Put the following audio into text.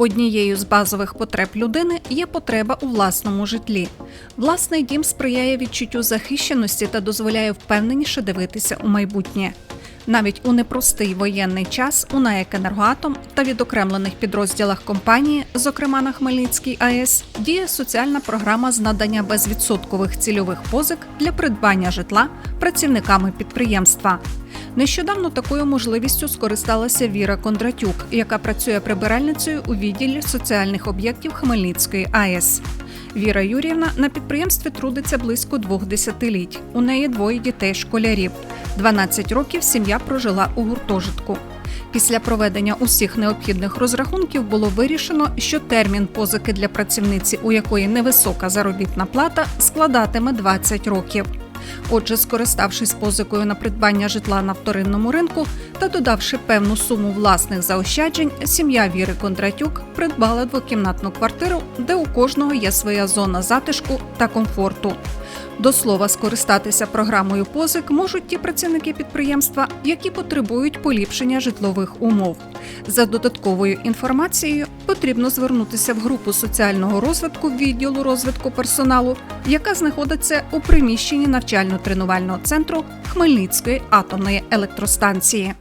Однією з базових потреб людини є потреба у власному житлі. Власний дім сприяє відчуттю захищеності та дозволяє впевненіше дивитися у майбутнє. Навіть у непростий воєнний час у НАЕК «Енергоатом» та відокремлених підрозділах компанії, зокрема на Хмельницькій АЕС, діє соціальна програма з надання безвідсоткових цільових позик для придбання житла працівниками підприємства. Нещодавно такою можливістю скористалася Віра Кондратюк, яка працює прибиральницею у відділі соціальних об'єктів Хмельницької АЕС. Віра Юрівна на підприємстві трудиться близько двох десятиліть. У неї двоє дітей-школярів. 12 років сім'я прожила у гуртожитку. Після проведення усіх необхідних розрахунків було вирішено, що термін позики для працівниці, у якої невисока заробітна плата, складатиме 20 років. Отже, скориставшись позикою на придбання житла на вторинному ринку та додавши певну суму власних заощаджень, сім'я Віри Кондратюк придбала двокімнатну квартиру, де у кожного є своя зона затишку та комфорту. До слова, скористатися програмою позик можуть ті працівники підприємства, які потребують поліпшення житлових умов. За додатковою інформацією потрібно звернутися в групу соціального розвитку відділу розвитку персоналу, яка знаходиться у приміщенні навчально-тренувального центру Хмельницької атомної електростанції.